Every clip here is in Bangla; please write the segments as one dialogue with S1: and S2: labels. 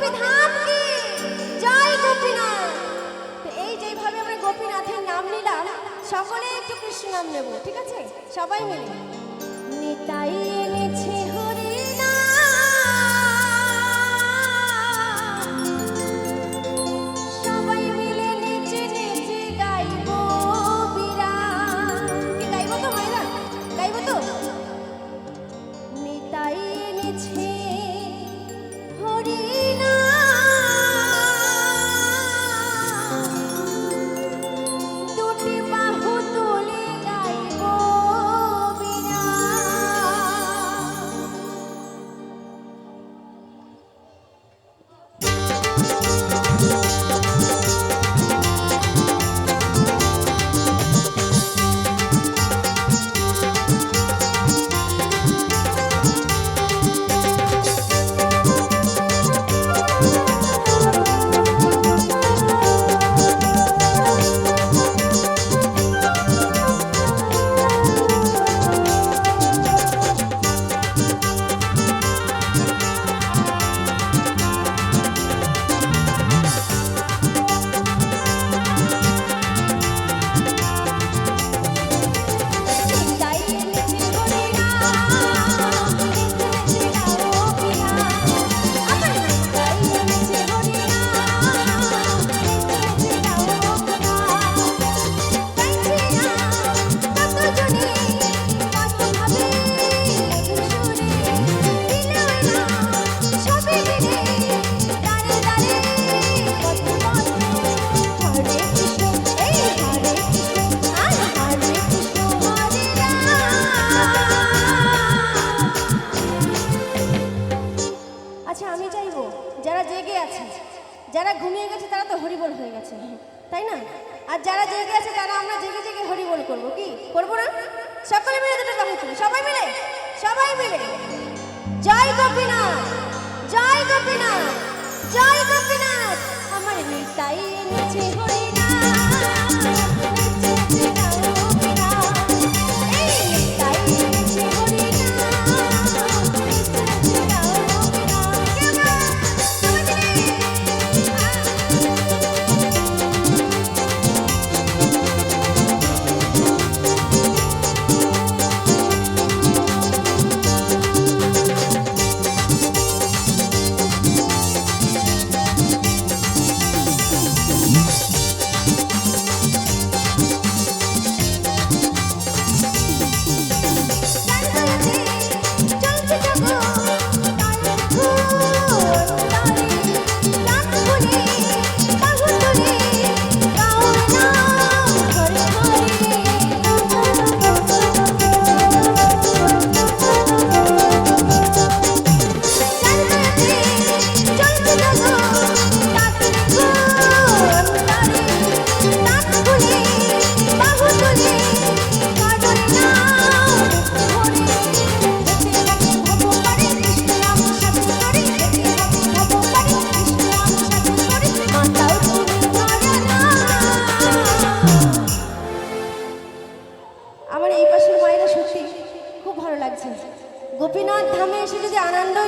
S1: গোপীধাম কি জয় গোপীনাথ। এই যেভাবে আমরা গোপীনাথের নাম নিলাম, সকলে একটু কৃষ্ণ নাম নেব, ঠিক আছে? সবাই মিলে। নিতাই এনেছে হরিনা সবাই মিলে নেচে নেচে গাইবো বিরাম। কি তো মায়েরা, গাইবো তো? নিতাই এনেছে করব কি? করব না? সকলে মিলে দুটো কথা তুলি সবাই মিলে? সবাই মিলে? জয় গোপীনাথ! জয় গোপীনাথ! জয় গোপীনাথ! আমার নিতাই এনেছে হরিনাথ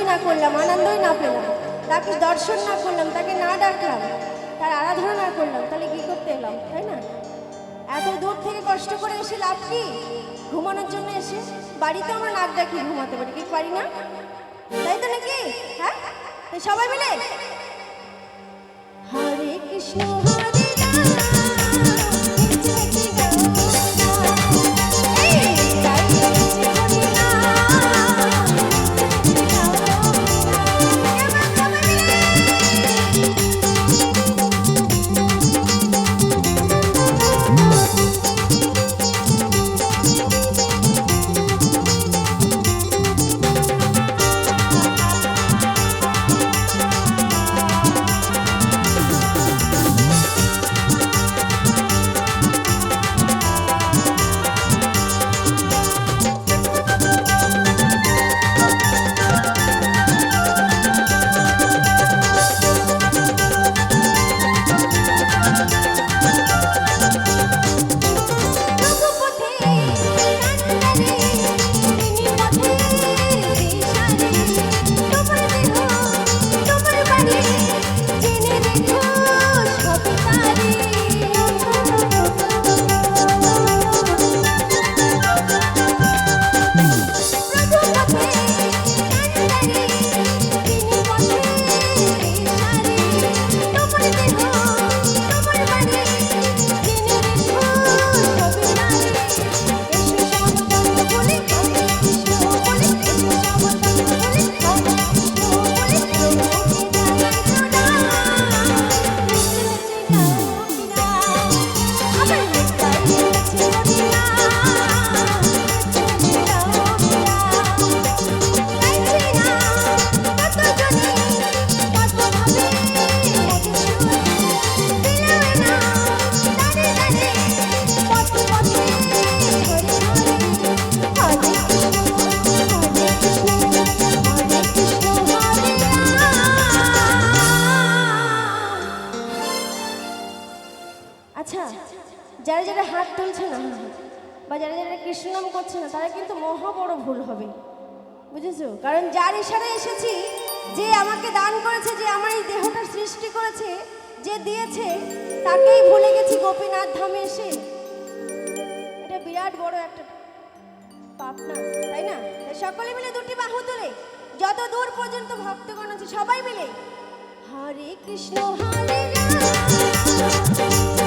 S1: আনন্দই না করলাম, আনন্দই না পেলাম। তাকে দর্শন না করলাম, তাকে না ডাকলাম, তার আরাধনা না করলাম, তাহলে কি করতে এলাম, তাই না? এত দূর থেকে কষ্ট করে এসে লাভ কি? ঘুমানোর জন্য এসে বাড়িতে আমরা নাক ডাকি ঘুমাতে পারি, কি পারি না? তাই তো নাকি? হ্যাঁ? সবাই মিলে? হরে কৃষ্ণ, হরে যারা যারা হাত তুলছে না, বা যারা যারা কৃষ্ণ নাম করছে না, তারা কিন্তু মহা বড় ভুল হবে। বুঝেছ? কারণ যার ইশারে এসেছি, যে আমাকে দান করেছে, যে আমার এই দেহটা সৃষ্টি করেছে, যে দিয়েছে, তাকেই ভুলে গেছি গোপীনাথ ধামে এসে। এটা বিরাট বড় একটা পাপ না, তাই না? সকলে মিলে দুটি বাহু তুলে, যত দূর পর্যন্ত ভক্তগণ আছে, সবাই মিলে, হরে কৃষ্ণ, হরে রাম।